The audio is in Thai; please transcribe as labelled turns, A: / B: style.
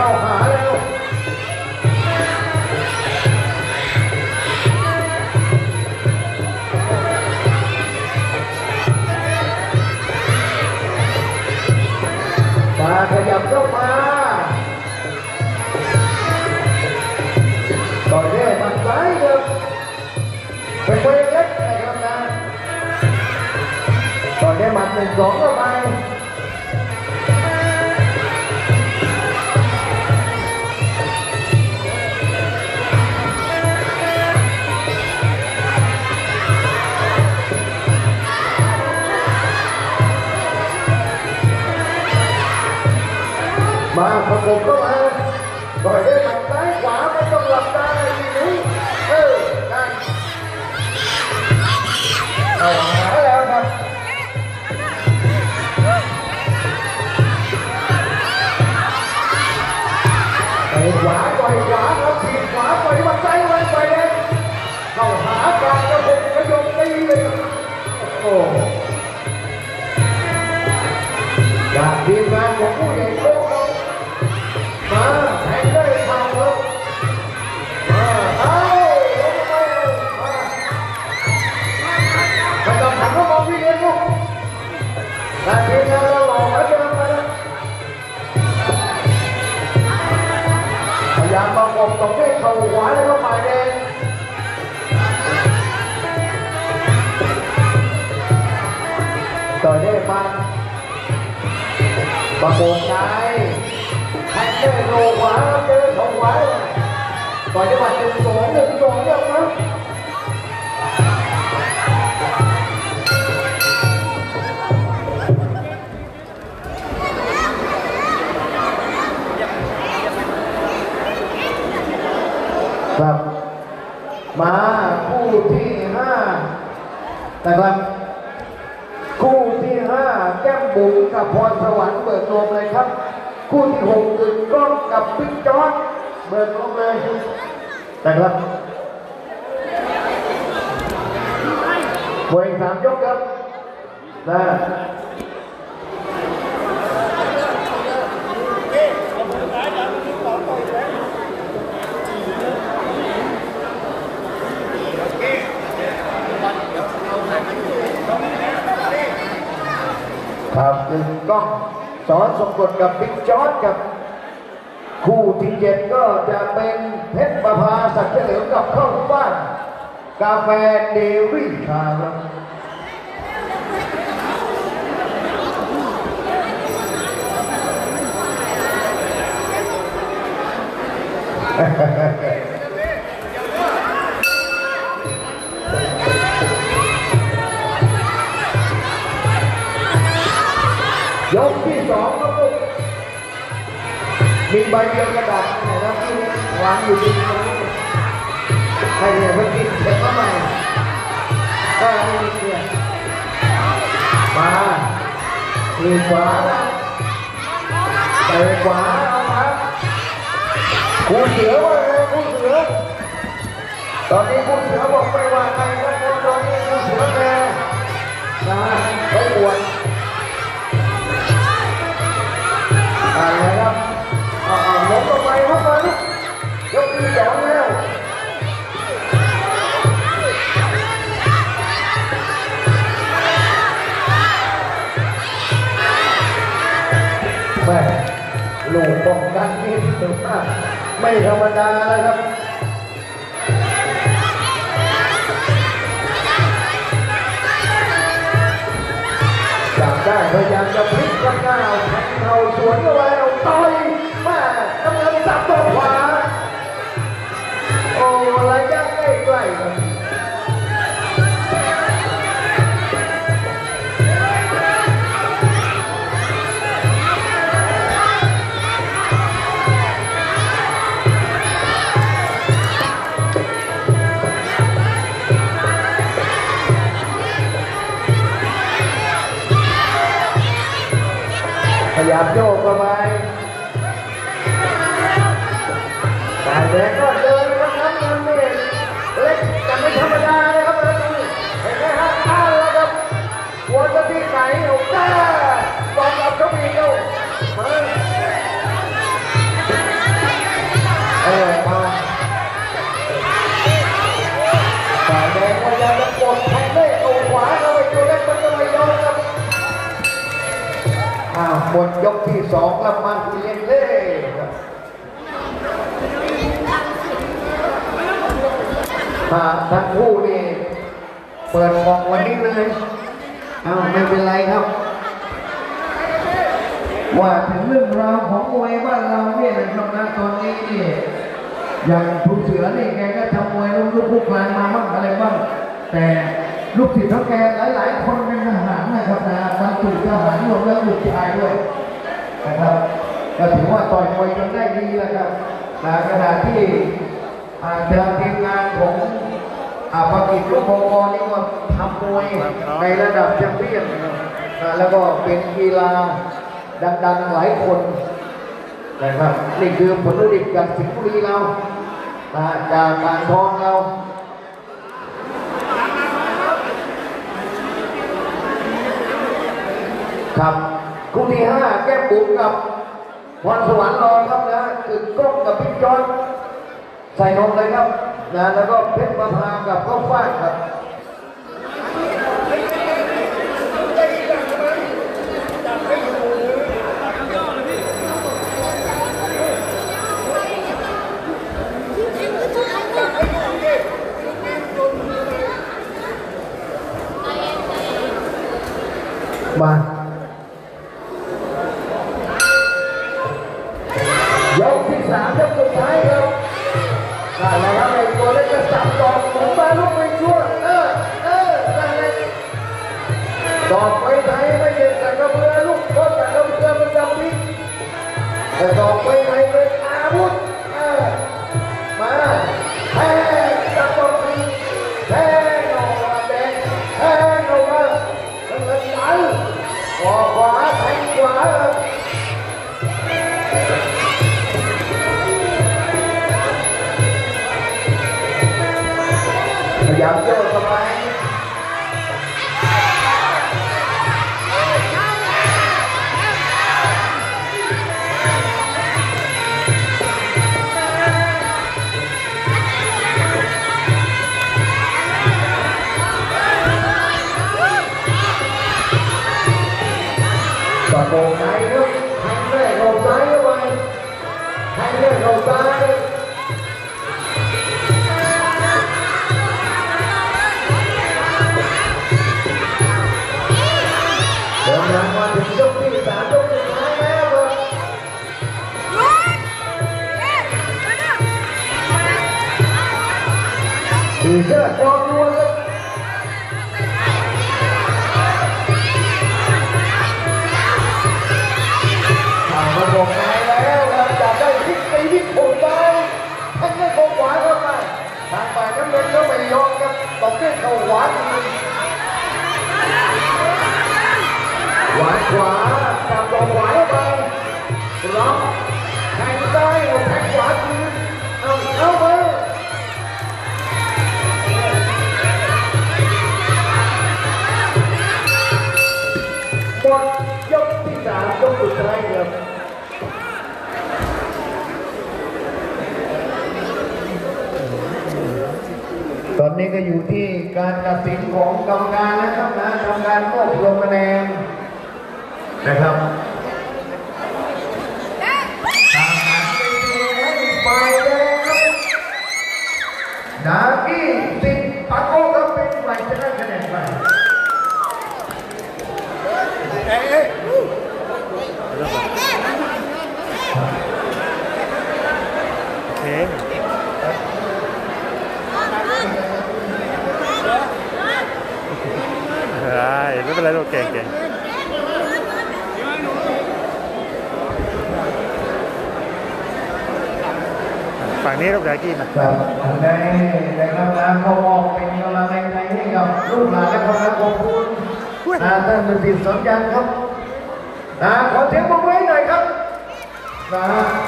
A: เข้าหาแล้วมาขยับเข้ามาต่อยด้วยหมัดซ้ายเดิมเป็นมวยเล็กนะครับนะต่อยด้วยหมัดหนึ่งสอง เอาหาแล้วครับไปขวาต่อยขวาครับทีขวาต่อยหมัดซ้ายไว้ไปเลยเข้าหาการกระผมกระยงตีเลยโอ้จากทีมงานของผู้ใหญ่ ยามประกบตรงนี้เข่าขวาแล้วก็หมายแดงต่อยได้มาประกบซ้ายแทงด้วยโลขวาเจอเข่าขวาต่อยจังหวะหนึ่งสองหนึ่งสองเรีย นะครับ คู่ที่ห้าแก้มบุ๋มกับพรสวรรค์เบิกลมเลยครับ คู่ที่หกคือกล้องกับบิ๊กจอร์ดเบิกลมเลยนะครับมวยสามยกครับนะครับ กล้องสอนสมกลกับบิ๊กจอร์ดกับคู่ที่เจ็ดก็จะเป็นเพชรประภาสักเฉลิมกับข้าวบ้านกาแฟเดวี่ชาครับ ยกที่สองครับลูกมีใบเดียวกระดาษนะครับที่วางอยู่ที่นี้ให้เนี่ยเพิ่งกินเสร็จมาใหม่ก็ไม่มีเสียมามีขวาไปขวาเอามคู่เสือว่าไงคู่เสือตอนนี้คู่เสือบอกไม่ว่าไงครับตอนนี้คู่เสือแม่นะเขาป วดอะไรครับอ่าๆล้มลงไปครับมาลูกยกที่สองแล้วแม่ลูกป้องกันนี่ถือว่าไม่ธรรมดานะครับจับได้พยายามจะพลิกข้างหน้า แทงเข่ ยายามโยกเข้าไปฝ่ายแดงก็าวหมดยกที่สองล้วมันเล่นเล่ครับอ่าทั้งคู่นี่เปิดบอกวันนี้เลยเอาวไม่เป็นไรครับ ว่าถึงเรื่องราวของมวยบ้านเราเนี่ยนะครับนะตอนนี้นี่อย่างผู้เสือนี่แกก็ทำมวยลูกลูกผู้กลางมาบ้างอะไรบ้างแต่ ลูกศิษย์ของแกหลาย ๆ คนเป็นทหารนะครับนะบรรจุดทหารรวมแล้วลูกชายด้วยนะครับก็ถือว่าต่อยมวยจนได้ดีแล้วครับนะขณะที่อาเดิมทีมงานของอาภากิจลูกโมกนี่ก็ทำมวยในระดับแชมเปี้ยนนะแล้วก็เป็นกีฬาดัง ๆ หลายคนนะครับนี่คือผลผลิตจากสิงห์บุรีเรานะจากการทองเรา ครับคู่ที่ห้าแก้มบุ๋มกับพรสวรรค์รอครับนะคือกล้องกับพิจอนใส่นมเลยครับนะแล้วก็เพชรประภากับข้องฟ้าครับ สามยกสุดท้ายครับได้แล้วครับไอ้ตัวเล็กจะจับดอกหมุนมาลูกไปชั่วเออเออได้เลยดอกไปไหนไม่เห็นแต่กระเบือลูกก็แต่กระเบือมันจะวิ่แต่ดอกไปไหนเป็ พยา เดินทางมาถึงยกที่สามยกสุดท้ายแล้วครับสีเสื้อกองรัวครับผ่านมาบอกนายแล้วครับจับได้พลิกไปพลิกโผล่ไปแทงด้วยเข่าขวาเข้าไปทางฝ่ายน้ำเงินก็ไม่ยอมครับตบด้วยเข่าขวาทีข ขวาจับดอกขวาเข้าไปล็อกแทงซ้ายแทงขวาคืนเอาเข้ามาหมดยกที่สามยกสุดท้ายครับตอนนี้ก็อยู่ที่การตัดสินของกรรมการนะครับนะกรรมการมอบลงคะแนน นะครับตามนั้นเป็นให้ฝ่ายแดงครับดากี้สิงห์ปะโก้ครับเป็นฝ่ายชนะคะแนนไป
B: โอเคได้ไม่เป็นไรลูกเก่งเก่ง ฝั่งนี้ลูกดากี้มา
A: ครับอันใดนะครับนะก็มอบเป็นกำลังใจให้กับลูกหลานและคนรักของคุณนะท่านเป็นสิทธิ์สนยันครับนะขอเสียงปรบมือให้หน่อยครับนะ